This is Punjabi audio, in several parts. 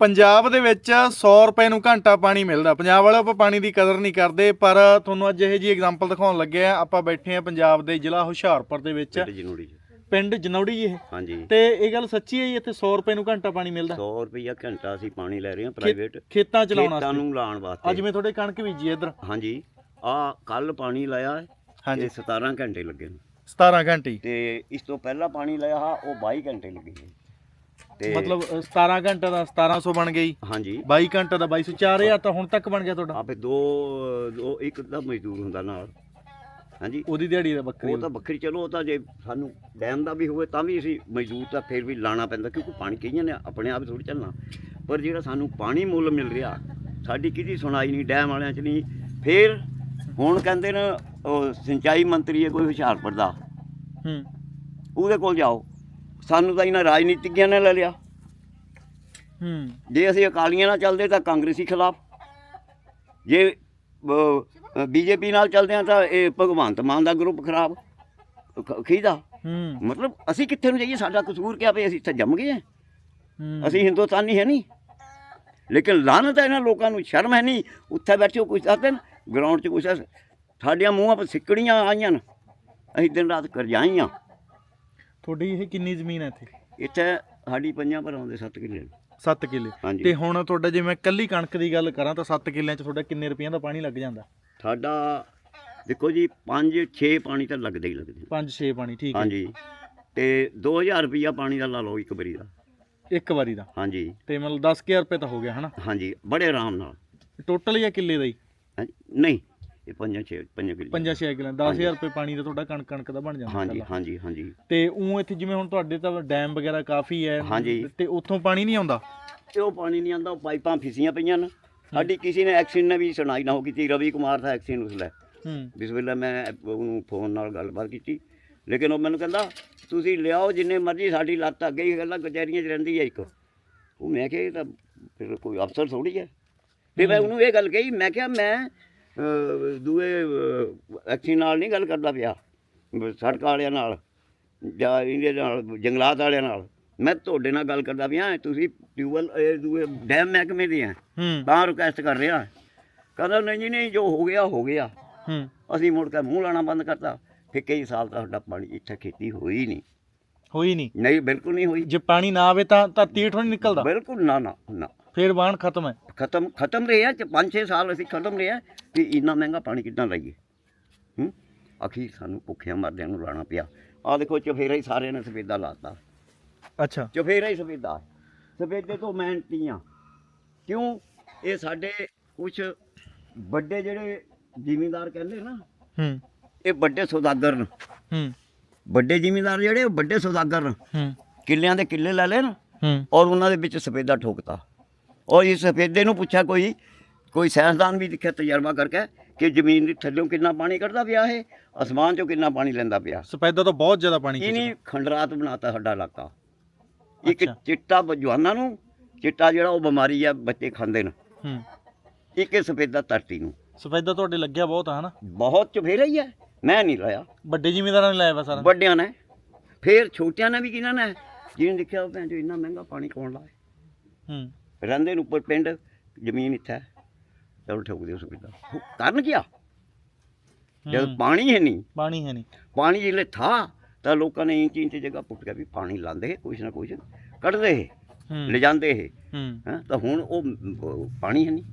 ਪੰਜਾਬ ਦੇ ਵਿੱਚ 100 ਰੁਪਏ ਨੂੰ ਘੰਟਾ ਪਾਣੀ ਮਿਲਦਾ। ਪੰਜਾਬ ਵਾਲੇ ਆਪਾਂ ਪਾਣੀ ਦੀ ਕਦਰ ਨਹੀਂ ਕਰਦੇ ਪਰ ਤੁਹਾਨੂੰ ਅੱਜ ਇਹ ਜੀ ਐਗਜ਼ਾਮਪਲ ਦਿਖਾਉਣ ਲੱਗੇ ਆ। ਆਪਾਂ ਬੈਠੇ ਆ ਪੰਜਾਬ ਦੇ ਜ਼ਿਲ੍ਹਾ ਹੁਸ਼ਿਆਰਪੁਰ ਦੇ ਵਿੱਚ। ਪਿੰਡ ਜਨੂੜੀ ਪਿੰਡ ਜਨੌੜੀ ਇਹ। ਹਾਂਜੀ। ਤੇ ਇਹ ਗੱਲ ਸੱਚੀ ਹੈ ਜੀ ਇੱਥੇ 100 ਰੁਪਏ ਨੂੰ ਘੰਟਾ ਪਾਣੀ ਮਿਲਦਾ? 100 ਰੁਪਇਆ ਘੰਟਾ ਅਸੀਂ ਪਾਣੀ ਲੈ ਰਹੇ ਹਾਂ ਪ੍ਰਾਈਵੇਟ ਖੇਤਾਂ ਚਲਾਉਣ ਖੇਤਾਂ ਵਾਸਤੇ। ਨੂੰ ਲਾਉਣ ਅੱਜ ਵਾਸਤੇ ਜਿਵੇਂ ਤੁਹਾਡੇ ਕਣਕ ਬੀਜੀ ਇੱਧਰ। ਹਾਂਜੀ। ਆ ਕੱਲ ਪਾਣੀ ਲਾਇਆ ਹੈ ਹਾਂਜੀ। ਤੇ 17 ਘੰਟੇ ਲੱਗੇ ਨੇ। 17 ਘੰਟੇ। ਤੇ ਇਸ ਤੋਂ ਪਹਿਲਾਂ ਪਾਣੀ ਲਾਇਆ ਹਾ ਉਹ 22 ਘੰਟੇ ਲੱਗੇ ਨੇ। ਤੇ ਮਤਲਬ ਅ, 17 ਘੰਟੇ ਦਾ 1700 ਬਣ ਗਈ। ਹਾਂਜੀ। 22 ਘੰਟੇ ਦਾ 2200 4000 ਤਾਂ ਹੁਣ ਤੱਕ ਬਣ ਗਿਆ ਤੁਹਾਡਾ। ਆਪੇ ਦੋ ਦੋ ਇੱਕ ਦਾ ਮਜ਼ਦੂਰ ਹੁੰਦਾ ਨਾਲ। ਹਾਂਜੀ। ਉਹਦੀ ਦਿਹਾੜੀ ਦਾ ਬੱਕਰੀ ਉਹ ਤਾਂ ਵੱਖਰੀ ਚਲੋ ਉਹ ਤਾਂ ਜੇ ਸਾਨੂੰ ਡੈਮ ਦਾ ਵੀ ਹੋਵੇ ਤਾਂ ਵੀ ਅਸੀਂ ਮਜ਼ਦੂਰ ਤਾਂ ਫਿਰ ਵੀ ਲਾਣਾ ਪੈਂਦਾ ਕਿਉਂਕਿ ਪਾਣੀ ਕਈਆਂ ਨੇ ਆਪਣੇ ਆਪ ਥੋੜੀ ਚੱਲਣਾ ਪਰ ਜਿਹੜਾ ਸਾਨੂੰ ਪਾਣੀ ਮੁੱਲ ਮਿਲ ਰਿਹਾ ਸਾਡੀ ਕਿਹਦੀ ਸੁਣਾਈ ਨਹੀਂ ਡੈਮ ਵਾਲਿਆਂ 'ਚ ਨਹੀਂ। ਫਿਰ ਹੁਣ ਕਹਿੰਦੇ ਨੇ ਉਹ ਸਿੰਚਾਈ ਮੰਤਰੀ ਹੈ ਕੋਈ ਹੁਸ਼ਿਆਰਪੁਰ ਦਾ। ਹੂੰ। ਉਹਦੇ ਕੋਲ ਜਾਓ। ਸਾਨੂੰ ਤਾਂ ਇਹਨਾਂ ਰਾਜਨੀਤਿਗਿਆਂ ਨੇ ਲੈ ਲਿਆ। ਹੂੰ। ਜੇ ਅਸੀਂ ਅਕਾਲੀਆਂ ਨਾਲ ਚੱਲਦੇ ਤਾਂ ਕਾਂਗਰਸੀ ਖਿਲਾਫ। ਜੇ ਬੀਜੇਪੀ ਨਾਲ ਚੱਲਦੇ ਹਾਂ ਤਾਂ ਇਹ ਭਗਵੰਤ ਮਾਨ ਦਾ ਗਰੁੱਪ ਖਰਾਬ। ਖ- ਕਿਹਦਾ ਹੂੰ। ਮਤਲਬ ਅਸੀਂ ਕਿੱਥੇ ਨੂੰ ਜਾਈਏ? ਸਾਡਾ ਕਸੂਰ ਕਿਆ ਵੀ ਅਸੀਂ ਇੱਥੇ ਜੰਮ ਗਏ ਹਾਂ? ਹੂੰ। ਅਸੀਂ ਹਿੰਦੁਸਤਾਨੀ ਹੈ ਨਹੀਂ। ਲੇਕਿਨ ਲਾਨਤ ਹੈ ਇਹਨਾਂ ਲੋਕਾਂ ਨੂੰ ਸ਼ਰਮ ਹੈ ਨਹੀਂ। ਉੱਥੇ ਬੈਠੇ ਕੁਛ ਦੱਸਦੇ ਨੇ ਗਰਾਊਂਡ 'ਚ ਕੁਛ ਦੱਸ- ਸਾਡੀਆਂ ਮੂੰਹਾਂ 'ਤੇ ਸਿੱਕੜੀਆਂ ਆਈਆਂ ਨੇ। ਅਸੀਂ ਦਿਨ ਰਾਤ ਕਰ ਜਾਈਆਂ ਤੁਹਾਡੀ ਇਹ ਕਿੰਨੀ ਜ਼ਮੀਨ ਹੈ ਇੱਥੇ? ਇੱਥੇ ਸਾਡੀ ਪੰਜਾਂ ਪਰ ਆਉਂਦੇ 7 ਕਿੱਲੇ ਨੇ। 7 ਕਿੱਲੇ। ਹਾਂਜੀ। ਤੇ ਹੁਣ ਤੁਹਾਡਾ ਜੇ ਮੈਂ ਕੱਲੀ ਕਣਕ ਦੀ ਗੱਲ ਕਰਾਂ ਤਾਂ 7 ਕਿੱਲਿਆਂ 'ਚ ਤੁਹਾਡਾ ਕਿੰਨੇ ਰੁਪਈਆਂ ਦਾ ਪਾਣੀ ਲੱਗ ਜਾਂਦਾ? ਸਾਡਾ ਦੇਖੋ ਜੀ 5 6 ਪਾਣੀ ਤਾਂ ਲੱਗਦੇ ਹੀ ਲੱਗਦੇ ਨੇ। 5-6 ਪਾਣੀ ਠੀਕ ਹੈ। ਹਾਂਜੀ। ਤੇ 2000 ਰੁਪਈਆ ਪਾਣੀ ਦਾ ਲਾ ਲਓ ਇੱਕ ਵਾਰੀ ਦਾ। ਇੱਕ ਵਾਰੀ ਦਾ? ਹਾਂਜੀ। ਤੇ ਮਤਲਬ 10000 ਰੁਪਏ ਤਾਂ ਹੋ ਗਿਆ ਹਨਾ? ਹਾਂਜੀ ਬੜੇ ਆਰਾਮ ਨਾਲ। ਟੋਟਲ ਜਾਂ ਕਿੱਲੇ ਦਾ ਹੀ? ਹਾਂਜੀ, ਨਹੀਂ। ਇਹ ਪੰਜਾਂ ਛੇ ਪੰਜਾਂ ਕਿੱਲੇ 5-6 ਕਿੱਲੇ 10000 ਰੁਪਏ ਪਾਣੀ ਦਾ ਤੁਹਾਡਾ ਕਣਕ ਕਣਕ ਦਾ ਬਣ ਜਾਂਦਾ ਹਾਂਜੀ। ਹਾਂਜੀ ਹਾਂਜੀ। ਤੇ ਉਹ ਇੱਥੇ ਜਿਵੇਂ ਹੁਣ ਤੁਹਾਡੇ ਤਾਂ ਡੈਮ ਵਗੈਰਾ ਕਾਫੀ ਹੈ। ਤੇ ਉੱਥੋਂ ਪਾਣੀ ਨਹੀਂ ਆਉਂਦਾ? ਤੇ ਉਹ ਪਾਣੀ ਨਹੀਂ ਆਂਦਾ ਉਹ ਪਾਈਪਾਂ ਫਿਸੀਆਂ ਪਈਆਂ ਨੇ। ਸਾਡੀ ਕਿਸੇ ਨੇ ਐਕਸੀਡੈਂਟ ਨੇ ਵੀ ਸੁਣਾਈ ਨਾ ਹੋ ਕੀਤੀ ਰਵੀ ਕੁਮਾਰ ਦਾ ਐਕਸੀਡੈਂਟ ਉਸ ਲੈ ਹੂੰ। ਜਿਸ ਵੇਲੇ ਮੈਂ ਉਹਨੂੰ ਫੋਨ ਨਾਲ ਗੱਲਬਾਤ ਕੀਤੀ। ਲੇਕਿਨ ਉਹ ਮੈਨੂੰ ਕਹਿੰਦਾ ਤੁਸੀਂ ਲਿਆਓ ਜਿੰਨੇ ਮਰਜ਼ੀ ਸਾਡੀ ਲੱਤ ਅੱਗੇ ਹੀ ਗੱਲਾਂ ਕਚਹਿਰੀਆਂ 'ਚ ਰਹਿੰਦੀ ਹੈ ਇੱਕ। ਉਹ ਮੈਂ ਕਿਹਾ ਇਹ ਤਾਂ ਫਿਰ ਕੋਈ ਅਫਸਰ ਥੋੜੀ ਹੈ। ਤੇ ਮੈਂ ਉਹਨੂੰ ਇਹ ਗੱਲ ਕਹੀ ਮੈਂ ਕਿਹਾ ਮੈਂ ਦੂਏ ਐਕਸੀਡੈਂਟ ਨਾਲ ਨਹੀਂ ਗੱਲ ਕਰਦਾ ਪਿਆ। ਸੜਕ ਵਾਲਿਆਂ ਨਾਲ ਜਾਂ ਇਹਦੇ ਨਾਲ ਜੰਗਲਾਤ ਵਾਲਿਆਂ ਨਾਲ। ਮੈਂ ਤੁਹਾਡੇ ਨਾਲ ਗੱਲ ਕਰਦਾ ਪਿਆ ਤੁਸੀਂ ਟਿਊਬਲ ਇਹ ਦੂਏ ਡੈਮ ਮਹਿਕਮੇ ਦੇ ਆ। ਹੂੰ। ਤਾਂ ਰਿਕੁਐਸਟ ਕਰ ਰਿਹਾ। ਕਹਿੰਦਾ ਨਹੀਂ ਜੀ ਨਹੀਂ ਜੋ ਹੋ ਗਿਆ ਹੋ ਗਿਆ। ਅਸੀਂ ਮੁੜ ਕੇ ਮੂੰਹ ਲਾਣਾ ਬੰਦ ਕਰਤਾ। ਫਿਰ ਕਈ ਸਾਲ ਤਾਂ ਸਾਡਾ ਪਾਣੀ ਇੱਥੇ ਖੇਤੀ ਹੋਈ ਨਹੀਂ। ਹੋਈ ਨਹੀਂ। ਨਹੀਂ ਬਿਲਕੁਲ ਨਹੀਂ ਹੋਈ। ਜੇ ਪਾਣੀ ਨਾ ਆਵੇ ਤਾਂ ਧਰਤੀ ਹੇਠੋਂ ਨਹੀਂ ਨਿਕਲਦਾ। ਬਿਲਕੁਲ ਨਾ ਨਾ ਨਾ। ਫੇਰ ਬਾਣ ਖਤਮ ਹੈ। ਖਤਮ ਖਤਮ ਰਹੇ ਆ 5-6 ਸਾਲ ਅਸੀਂ ਖਤਮ ਰਹੇ ਆ ਕਿ ਇੰਨਾ ਮਹਿੰਗਾ ਪਾਣੀ ਕਿੱਦਾਂ ਲਈਏ? ਹੂੰ? ਅਖੀਰ ਸਾਨੂੰ ਭੁੱਖਿਆਂ ਮਰਦਿਆਂ ਨੂੰ ਲਾਣਾ ਪਿਆ। ਆ ਦੇਖੋ ਚਫੇਰਾ ਹੀ ਸਾਰਿਆਂ ਨੇ ਸਫੇਦਾ ਲਾਤਾ। ਅੱਛਾ। ਚਫੇਰਾ ਹੀ ਸਫੇਦਾ। ਸਫੇਦੇ ਤੋਂ ਮਿਹਨਤੀਆਂ ਕਿਉਂ? ਇਹ ਸਾਡੇ ਕੁਝ ਵੱਡੇ ਜਿਹੜੇ ਜ਼ਿਮੀਂਦਾਰ ਕਹਿੰਦੇ ਨਾ ਹੂੰ। ਇਹ ਵੱਡੇ ਸੌਦਾਗਰ ਨੇ। ਹੂੰ। ਵੱਡੇ ਜ਼ਿਮੀਂਦਾਰ ਜਿਹੜੇ ਵੱਡੇ ਸੌਦਾਗਰ ਨੇ। ਹੂੰ। ਕਿੱਲਿਆਂ ਦੇ ਕਿੱਲੇ ਲੈ ਲੈਣ ਹੂੰ। ਔਰ ਉਹਨਾਂ ਦੇ ਵਿੱਚ ਸਫੇਦਾ ਠੋਕਤਾ। ਔਰ ਇਸ ਸਫੇਦੇ ਨੂੰ ਪੁੱਛਿਆ ਕੋਈ ਕੋਈ ਸਾਇੰਸਦਾਨ ਵੀ ਦਿਖਿਆ ਤਜਰਬਾ ਕਰਕੇ ਕਿ ਜ਼ਮੀਨ ਦੇ ਥੱਲੋਂ ਕਿੰਨਾ ਪਾਣੀ ਕੱਢਦਾ ਪਿਆ ਇਹ ਅਸਮਾਨ ਚੋਂ ਕਿੰਨਾ ਪਾਣੀ ਲੈਂਦਾ ਪਿਆ। ਸਫੈਦਾ ਤੋਂ ਬਹੁਤ ਜ਼ਿਆਦਾ ਪਾਣੀ ਇਹਨੇ ਖੰਡਰਾਤ ਬਣਾਤਾ ਸਾਡਾ ਇਲਾਕਾ। ਇੱਕ। ਚਿੱਟਾ ਜਵਾਨਾਂ ਨੂੰ ਚਿੱਟਾ ਜਿਹੜਾ ਉਹ ਬਿਮਾਰੀ ਆ ਬੱਚੇ ਖਾਂਦੇ ਨੇ। ਹੂੰ। ਇੱਕ ਇਹ ਸਫੇਦਾ ਧਰਤੀ ਨੂੰ। ਸਫੈਦਾ ਤੁਹਾਡੇ ਲੱਗਿਆ ਬਹੁਤ ਆ ਹਨਾ? ਬਹੁਤ ਚੁਫੇਰਾ ਹੀ ਹੈ ਮੈਂ ਨਹੀਂ ਲਾਇਆ। ਵੱਡੇ ਜ਼ਿਮੀਂਦਾਰਾਂ ਨੇ ਲਾਇਆ ਵਾ ਸਾਰਾ। ਵੱਡਿਆਂ ਨੇ। ਫੇਰ ਛੋਟਿਆਂ ਨੇ ਵੀ ਕਿਹਨਾਂ ਨੇ? ਜਿਹਨੇ ਦੇਖਿਆ ਉਹ ਭੈਣ ਚੋ ਇੰਨਾ ਮਹਿੰਗਾ ਪਾਣੀ ਕੌਣ ਲਾਏ? ਹੂੰ। ਰਹਿੰਦੇ ਨੂੰ ਉੱਪਰ ਪਿੰਡ ਜ਼ਮੀਨ ਇੱਥੇ ਚਲੋ ਠੋਕ ਦਿਓ ਸੁਵਿਧਾ ਉਹ ਕਰਨ ਕੀ ਜਦ ਹੂੰ, ਪਾਣੀ ਹੈ ਨਹੀਂ। ਪਾਣੀ ਹੈ ਨਹੀਂ। ਪਾਣੀ ਜਿਹੜੇ ਥਾ ਤਾਂ ਲੋਕਾਂ ਨੇ ਇੰਚ ਇੰਚ ਜਗ੍ਹਾ ਪੁੱਟ ਕੇ ਵੀ ਪਾਣੀ ਲਾਉਂਦੇ ਕੁਛ ਨਾ ਕੁਛ ਕੱਢਦੇ ਹੂੰ। ਲਿਜਾਂਦੇ ਇਹ ਹੂੰ। ਤਾਂ ਹੁਣ ਉਹ ਉਹ ਪਾਣੀ ਹੈ ਨਹੀਂ।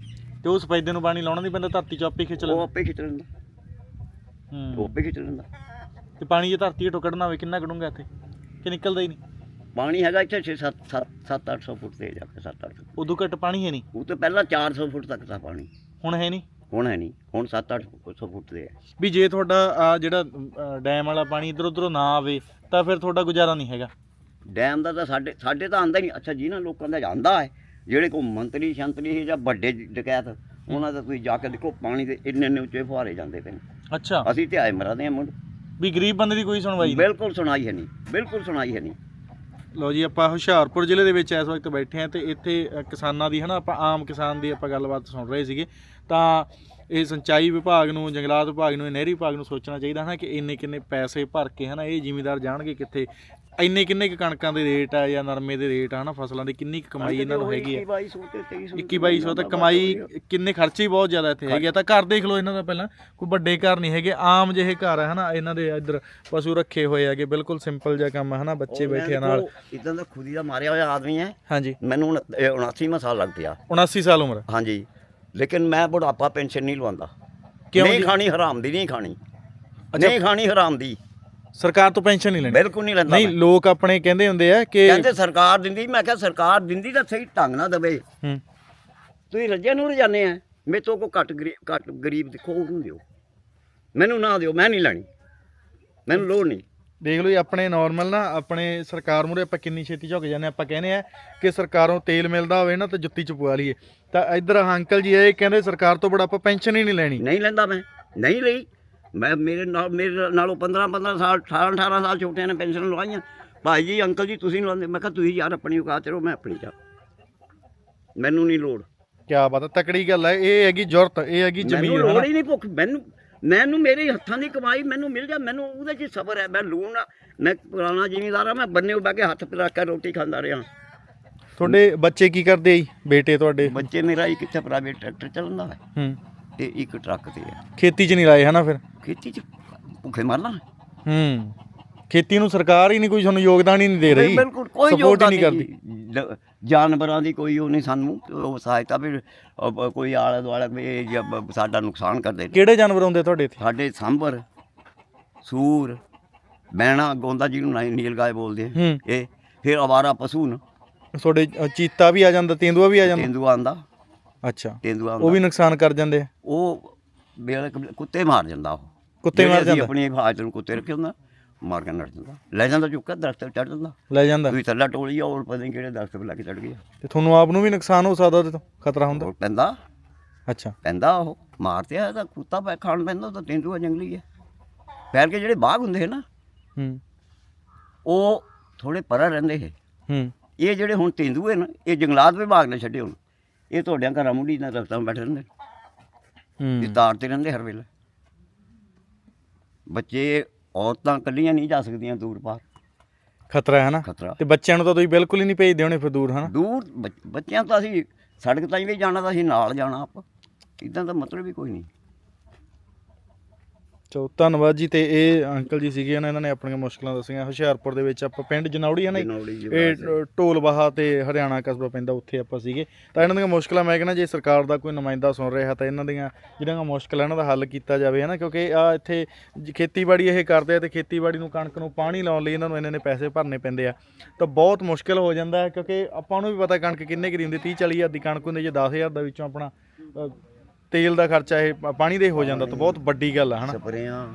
ਤੇ ਉਸ ਸਫੈਦੇ ਨੂੰ ਪਾਣੀ ਲਾਉਣਾ ਨਹੀਂ ਪੈਂਦਾ ਧਰਤੀ ਚੋਂ ਆਪੇ ਖਿੱਚ ਉਹ ਲੈਂਦਾ। ਆਪੇ ਖਿੱਚ ਲੈਂਦਾ। ਉਹ ਹੂੰ ਆਪੇ ਖਿੱਚ ਲੈਂਦਾ। ਤੇ ਪਾਣੀ ਜੇ ਧਰਤੀ ਹੇਠੋਂ ਕੱਢਣਾ ਹੋਵੇ ਕਿੰਨਾ ਕੱਢੂੰਗਾ ਇੱਥੇ? ਕਿ ਨਿਕਲਦਾ ਹੀ ਨਹੀਂ। ਪਾਣੀ ਹੈਗਾ ਇੱਥੇ 6 7 7 800 ਫੁੱਟ ਤੇ ਜਾ ਕੇ 7 800 ਉਦੋਂ ਘੱਟ ਪਾਣੀ ਹੈ ਨਹੀਂ? ਉਹ ਤੋਂ ਪਹਿਲਾਂ 400 ਫੁੱਟ ਤੱਕ ਦਾ ਪਾਣੀ। ਹੁਣ ਹੈ ਨਹੀਂ? ਹੁਣ ਹੈ ਨਹੀਂ। ਹੁਣ 7 800 ਫੁੱਟ ਤੇ ਹੈ ਵੀ ਜੇ ਤੁਹਾਡਾ ਆਹ ਜਿਹੜਾ ਡੈਮ ਵਾਲਾ ਪਾਣੀ ਇਧਰ ਉਧਰੋਂ ਨਾ ਆਵੇ ਤਾਂ ਫਿਰ ਤੁਹਾਡਾ ਗੁਜ਼ਾਰਾ ਨਹੀਂ ਹੈਗਾ। ਡੈਮ ਦਾ ਤਾਂ ਸਾਡੇ ਸਾਡੇ ਤਾਂ ਆਂਦਾ ਨਹੀਂ। ਅੱਛਾ ਜਿਨ੍ਹਾਂ ਲੋਕਾਂ ਦਾ ਜਾਂਦਾ ਹੈ ਜਿਹੜੇ ਕੋ ਮੰਤਰੀ ਸ਼ੰਤਰੀ ਜਾਂ ਵੱਡੇ ਡਕੈਤ ਉਹਨਾਂ ਦਾ ਤੁਸੀਂ ਜਾ ਕੇ ਦੇਖੋ ਪਾਣੀ ਦੇ ਇੰਨੇ ਇੰਨੇ ਉੱਚੇ ਫੁਹਾਰੇ ਜਾਂਦੇ ਪਏ ਅੱਛਾ। ਅਸੀਂ ਤੇ ਆਏ ਮਰਦੇ ਆ ਮੁੰਡ ਵੀ ਗਰੀਬ ਬੰਦੇ ਦੀ ਕੋਈ ਸੁਣਵਾਈ ਨਹੀਂ। ਬਿਲਕੁਲ ਸੁਣਾਈ ਹੈ ਨਹੀਂ। ਬਿਲਕੁਲ ਸੁਣਾਈ ਹੈ ਨਹੀਂ। ਲੋ ਜੀ ਆਪਾਂ ਹੁਸ਼ਿਆਰਪੁਰ ਜ਼ਿਲ੍ਹੇ ਦੇ ਵਿੱਚ ਇਸ ਵਕਤ ਬੈਠੇ ਆ ਤੇ ਇੱਥੇ ਅ, ਕਿਸਾਨਾਂ ਦੀ ਹਨਾ ਆਪਾਂ ਆਮ ਕਿਸਾਨ ਦੀ ਆਪਾਂ ਗੱਲਬਾਤ ਸੁਣ ਰਹੇ ਸੀਗੇ। ਤਾਂ ਇਹ ਸਿੰਚਾਈ ਵਿਭਾਗ ਨੂੰ ਜੰਗਲਾਤ ਵਿਭਾਗ ਨੂੰ ਇਹ ਨਹਿਰੀ ਵਿਭਾਗ ਨੂੰ ਸੋਚਣਾ ਚਾਹੀਦਾ ਹਨਾ ਕਿ ਇੰਨੇ ਕਿੰਨੇ ਪੈਸੇ ਭਰ ਕੇ ਹਨਾ ਇਹ ਜ਼ਿਮੀਦਾਰ ਜਾਣਗੇ ਕਿੱਥੇ ਇੰਨੇ ਕਿੰਨੇ ਕੁ ਕਣਕਾਂ ਦੇ ਰੇਟ ਆ ਜਾਂ ਨਰਮੇ ਦੇ ਰੇਟ ਆ ਹਨਾ ਫਸਲਾਂ ਦੀ ਕਿੰਨੀ ਕੁ ਕਮਾਈ ਇਹਨਾਂ ਨੂੰ ਹੈਗੀ ਆ? 2200 ਤੇ 2300 21 2200 ਤਾਂ ਕਮਾਈ ਕਿੰਨੇ ਖਰਚੇ ਹੀ ਬਹੁਤ ਜ਼ਿਆਦਾ ਇੱਥੇ ਹੈਗੇ ਆ। ਤਾਂ ਘਰ ਦੇਖ ਲਓ ਇਹਨਾਂ ਦਾ ਪਹਿਲਾਂ ਕੋਈ ਵੱਡੇ ਘਰ ਨਹੀਂ ਹੈਗੇ ਆਮ ਜਿਹੇ ਘਰ ਆ ਹਨਾ ਇਹਨਾਂ ਦੇ ਇੱਧਰ ਪਸ਼ੂ ਰੱਖੇ ਹੋਏ ਹੈਗੇ ਬਿਲਕੁਲ ਸਿੰਪਲ ਜਿਹਾ ਕੰਮ ਆ ਹਨਾ ਬੱਚੇ ਬੈਠੇ ਨਾਲ। ਇਦਾਂ ਦਾ ਖੁਦੀ ਦਾ ਮਾਰਿਆ ਹੋਇਆ ਆਦਮੀ ਹੈ। ਹਾਂਜੀ। ਮੈਨੂੰ ਉਨ- ਇਹ 79 ਸਾਲ ਲੱਗ ਪਿਆ 79 ਸਾਲ ਉਮਰ। ਹਾਂਜੀ। ਲੇਕਿਨ ਮੈਂ ਬੁਢਾਪਾ ਪੈਨਸ਼ਨ ਨਹੀਂ ਲਵਾਉਂਦਾ। ਕਿਉਂ ਨਹੀਂ? ਖਾਣੀ ਹਰਾਮ ਦੀ ਨਹੀਂ ਖਾਣੀ। ਨਹੀਂ ਖਾਣੀ ਹਰਾਮ ਦੀ। ਸਰਕਾਰ ਤੋਂ ਪੈਨਸ਼ਨ ਨਹੀਂ ਲੈਣੀ। ਬਿਲਕੁਲ ਨਹੀਂ ਲੈਂਦਾ ਨਹੀਂ ਮੈਂ। ਲੋਕ ਆਪਣੇ ਕਹਿੰਦੇ ਹੁੰਦੇ ਆ ਕਿ ਕਹਿੰਦੇ ਸਰਕਾਰ ਦਿੰਦੀ ਮੈਂ ਕਿਹਾ ਸਰਕਾਰ ਦਿੰਦੀ ਤਾਂ ਸਹੀ ਢੰਗ ਨਾਲ ਦੇਵੇ। ਹੂੰ। ਤੁਸੀਂ ਰੱਜੇ ਨੂੰ ਰਜਾਨੇ ਆ ਮੇਰੇ ਤੋਂ ਕੋ ਘੱਟ ਗਰੀਬ ਘੱਟ ਗਰੀਬ ਦੇਖੋ ਉਹਨੂੰ ਦਿਓ? ਮੈਨੂੰ ਨਾ ਦਿਓ ਮੈਂ ਨਹੀਂ ਲੈਣੀ। ਮੈਨੂੰ ਲੋੜ ਨਹੀਂ। ਦੇਖ ਲਓ ਜੀ ਆਪਣੇ ਨਾਰਮਲ ਨਾ ਆਪਣੇ ਸਰਕਾਰ ਮੂਰੇ ਆਪਾਂ ਕਿੰਨੀ ਛੇਤੀ ਝੁਕ ਜਾਂਦੇ ਹਾਂ। ਆਪਾਂ ਕਹਿੰਦੇ ਆ ਕਿ ਸਰਕਾਰੋਂ ਤੇਲ ਮਿਲਦਾ ਹੋਵੇ ਨਾ ਤਾਂ ਜੁੱਤੀ ਚ ਪਵਾ ਲਈਏ। ਤਾਂ ਇੱਧਰ ਅੰਕਲ ਜੀ ਇਹ ਕਹਿੰਦੇ ਸਰਕਾਰ ਤੋਂ ਬੜਾ ਆਪਾਂ ਪੈਨਸ਼ਨ ਹੀ ਨਹੀਂ ਲੈਣੀ। ਨਹੀਂ ਲੈਂਦਾ ਮੈਂ। ਨਹੀਂ ਲਈ। ਮੈਂ ਮੇਰੇ ਨਾਲ ਮੇਰੇ ਨਾਲੋਂ 15 15 ਸਾਲ 18 18 ਸਾਲ ਛੋਟਿਆਂ ਨੇ ਪੈਨਸ਼ਨ ਲਵਾਈਆਂ। ਭਾਈ ਜੀ ਅੰਕਲ ਜੀ ਤੁਸੀਂ ਲਵਾਉਂਦੇ? ਮੈਂ ਕਿਹਾ ਤੁਸੀਂ ਯਾਰ ਆਪਣੀ ਔਕਾਤ ਕਰੋ ਮੈਂ ਆਪਣੀ ਚਾ ਮੈਨੂੰ ਨਹੀਂ ਲੋੜ। ਕਿਆ ਬਾਤ ਹੈ ਤਕੜੀ ਗੱਲ ਹੈ ਇਹ ਹੈਗੀ ਜ਼ਰੂਰਤ ਇਹ ਹੈਗੀ ਮੈਨੂੰ ਜ਼ਮੀਨ ਲੋੜ ਹੀ ਨਹੀਂ ਭੁੱਖ। ਮੈਨੂੰ ਮੈਨੂੰ ਮੇਰੇ ਹੱਥਾਂ ਦੀ ਕਮਾਈ ਮੈਨੂੰ ਮਿਲ ਜਾ ਮੈਨੂੰ ਉਹਦੇ 'ਚ ਸਬਰ ਹੈ ਮੈਂ ਲੂਣ ਮੈਂ ਪੁਰਾਣਾ ਜ਼ਿਮੀਂਦਾਰ ਆ ਮੈਂ ਬੰਨੇ ਬਹਿ ਕੇ ਹੱਥ ਪਿਲਾ ਕੇ ਰੋਟੀ ਖਾਂਦਾ ਰਿਹਾ ਤੁਹਾਡੇ ਬੱਚੇ ਕੀ ਕਰਦੇ ਜੀ? ਬੇਟੇ ਤੁਹਾਡੇ? ਬੱਚੇ ਮੇਰਾ ਇੱਕ ਇੱਥੇ ਪ੍ਰਾਈਵੇਟ ਟਰੈਕਟਰ ਚੱਲਦਾ ਹੈ ਹੂੰ। ਤੇ ਇੱਕ ਟਰੱਕ ਤੇ ਹੈ। ਖੇਤੀ 'ਚ ਨਹੀਂ ਲਾਏ ਹਨਾ ਫਿਰ? ਖੇਤੀ 'ਚ ਭੁੱਖੇ ਮਰਨਾ। ਹੂੰ ਖੇਤੀ ਨੂੰ ਸਰਕਾਰ ਹੀ ਨਹੀਂ ਕੋਈ ਤੁਹਾਨੂੰ ਯੋਗਦਾਨ ਹੀ ਨਹੀਂ ਦੇ ਰਹੀ ਬਿਲਕੁਲ ਕੋਈ ਯੋਗਦਾਨ ਨਹੀਂ ਕਰਦੀ ਜਾਨਵਰਾਂ ਦੀ ਕੋਈ ਉਹ ਨਹੀਂ ਸਾਨੂੰ ਉਹ ਸਹਾਇਤਾ ਵੀ ਕੋਈ ਆਲੇ ਦੁਆਲੇ ਵੀ ਸਾਡਾ ਨੁਕਸਾਨ ਕਰਦੇ ਕਿਹੜੇ ਜਾਨਵਰ ਆਉਂਦੇ ਤੁਹਾਡੇ ਇੱਥੇ? ਸਾਡੇ ਸਾਂਭਰ ਸੂਰ ਬੈਣਾ ਗੋਂਦਾ ਜਿਹਨੂੰ ਨਾ- ਨੀਲ ਗਾਏ ਬੋਲਦੇ ਇਹ ਫਿਰ ਆਵਾਰਾ ਪਸ਼ੂ ਨੇ। ਤੁਹਾਡੇ ਚੀਤਾ ਵੀ ਆ ਜਾਂਦਾ ਤੇਂਦੂਆ ਵੀ ਆ ਜਾਂਦਾ? ਤੇਂਦੂਆ ਆਂਦਾ ਅੱਛਾ ਤੇਂਦੂਆ ਉਹ ਵੀ ਨੁਕਸਾਨ ਕਰ ਜਾਂਦੇ ਉਹ ਬੇਲ ਕੁੱਤੇ ਮਾਰ ਜਾਂਦਾ ਉਹ। ਕੁੱਤੇ ਜਿਹੜੇ ਮਾਰ ਅਸੀਂ ਜਾਂਦਾ। ਆਪਣੀ ਹਿਫਾਜ਼ਤ ਨੂੰ ਕੁੱਤੇ ਰੱਖੇ ਹੁੰਦਾ ਮਾਰ ਕੇ ਨੱਟ ਜਾਂਦਾ। ਲੈ ਜਾਂਦਾ ਚੁੱਕ ਦਰਖਤ ਤੇ ਚੜ ਜਾਂਦਾ। ਲੈ ਜਾਂਦਾ। ਕੋਈ ਥੱਲਾ ਟੋਲੀ ਆ ਉਹ ਪਤਾ ਨਹੀਂ ਕਿਹੜੇ ਦਰਖਤ ਤੇ ਲਾ ਕੇ ਚੜ ਗਿਆ। ਤੇ ਤੁਹਾਨੂੰ ਆਪ ਨੂੰ ਵੀ ਨੁਕਸਾਨ ਹੋ ਸਕਦਾ ਉਹਦੇ ਤੋਂ ਖਤਰਾ ਹੁੰਦਾ? ਪੈਂਦਾ। ਅੱਛਾ। ਪੈਂਦਾ ਉਹ ਮਾਰਤੇ ਆ ਤਾਂ ਕੁੱਤਾ ਪੈ ਖਾਣ ਪੈਂਦਾ ਉਹ ਤਾਂ ਤੇਂਦੂਆ ਜੰਗਲੀ ਹੈ ਪੈਰ ਕੇ ਜਿਹੜੇ ਬਾਗ ਹੁੰਦੇ ਹੈ ਨਾ ਹੂੰ। ਉਹ ਥੋੜੇ ਪਰਾਂ ਰਹਿੰਦੇ ਹੈ ਹੂੰ। ਇਹ ਜਿਹੜੇ ਹੁਣ ਤੇਂਦੂਏ ਨਾ ਇਹ ਜੰਗਲਾਤ ਵਿਭਾਗ ਨੇ ਛੱਡੇ ਹੁਣ। ਇਹ ਤੁਹਾਡਿਆਂ ਘਰਾਂ ਮੁੰਡੀ ਨਾਲ ਦਰਖਤਾਂ 'ਤੇ ਬੈਠੇ ਰਹਿੰਦੇ ਇਹ ਹੂੰ। ਤਾਰ ਤੇ ਰਹਿੰਦੇ ਹਰ ਵੇਲੇ। ਬੱਚੇ ਔਰਤਾਂ ਕੱਲੀਆਂ ਨਹੀਂ ਜਾ ਸਕਦੀਆਂ ਦੂਰ ਪਾਰ ਖਤਰਾ ਹੈ ਨਾ? ਖਤਰਾ। ਤੇ ਬੱਚਿਆਂ ਨੂੰ ਤਾਂ ਤੁਸੀਂ ਬਿਲਕੁਲ ਹੀ ਨਹੀਂ ਭੇਜਦੇ ਹੋਣੇ ਫਿਰ ਦੂਰ ਹਨਾ? ਦੂਰ ਬੱਚ- ਬੱਚਿਆਂ ਤਾਂ ਅਸੀਂ ਸੜਕ ਤਾਈਂ ਵੀ ਜਾਣਾ ਤਾਂ ਅਸੀਂ ਨਾਲ ਜਾਣਾ ਆਪ। ਇਦਾਂ ਦਾ ਮਤਲਬ ਹੀ ਕੋਈ ਨਹੀਂ। ਚਲੋ ਧੰਨਵਾਦ ਜੀ ਤੇ ਇਹ ਅੰਕਲ ਜੀ ਸੀਗੇ ਨਾ ਇਹਨਾਂ ਨੇ ਆਪਣੀਆਂ ਮੁਸ਼ਕਲਾਂ ਦੱਸੀਆਂ। ਹੁਸ਼ਿਆਰਪੁਰ ਦੇ ਵਿੱਚ ਆਪਾਂ ਪਿੰਡ ਜਨੌੜੀ ਹੈ ਨਾ ਜੀ? ਜਨੌੜੀ ਜੀ ਇਹ ਢ- ਢੋਲਬਾਹਾ ਤੇ ਹਰਿਆਣਾ ਕਸਬਾ ਪੈਂਦਾ ਉੱਥੇ ਆਪਾਂ ਸੀਗੇ। ਤਾਂ ਇਹਨਾਂ ਦੀਆਂ ਮੁਸ਼ਕਲਾਂ ਮੈਂ ਕਹਿੰਦਾ ਜੇ ਸਰਕਾਰ ਦਾ ਕੋਈ ਨੁਮਾਇੰਦਾ ਸੁਣ ਰਿਹਾ ਤਾਂ ਇਹਨਾਂ ਦੀਆਂ ਜਿਹੜੀਆਂ ਮੁਸ਼ਕਲਾਂ ਇਹਨਾਂ ਦਾ ਹੱਲ ਕੀਤਾ ਜਾਵੇ ਹੈ ਨਾ? ਕਿਉਂਕਿ ਆ ਇੱਥੇ ਜ- ਖੇਤੀਬਾੜੀ ਇਹ ਕਰਦੇ ਆ ਤੇ ਖੇਤੀਬਾੜੀ ਨੂੰ ਕਣਕ ਨੂੰ ਪਾਣੀ ਲਾਉਣ ਲਈ ਇਹਨਾਂ ਨੂੰ ਇੰਨੇ ਨੇ ਪੈਸੇ ਭਰਨੇ ਪੈਂਦੇ ਆ। ਤਾਂ ਬਹੁਤ ਮੁਸ਼ਕਲ ਹੋ ਜਾਂਦਾ ਹੈ ਕਿਉਂਕਿ ਆਪਾਂ ਨੂੰ ਵੀ ਪਤਾ ਕਣਕ ਕਿੰਨੇ ਕੁ ਦੀ ਹੁੰਦੀ 30 40 ਹਜ਼ਾਰ ਦੀ ਕਣਕ ਹੁੰਦੀ ਜੇ 10000 ਦਾ ਵਿੱਚੋਂ ਆਪਣਾ ਅ, ਤੇਲ ਦਾ ਖਰਚਾ ਇਹ ਪਾਣੀ ਦੇ ਹੋ ਜਾਂਦਾ ਤਾਂ ਬਹੁਤ ਵੱਡੀ ਗੱਲ ਆ ਹਨਾ? ਸਪਰੇਆਂ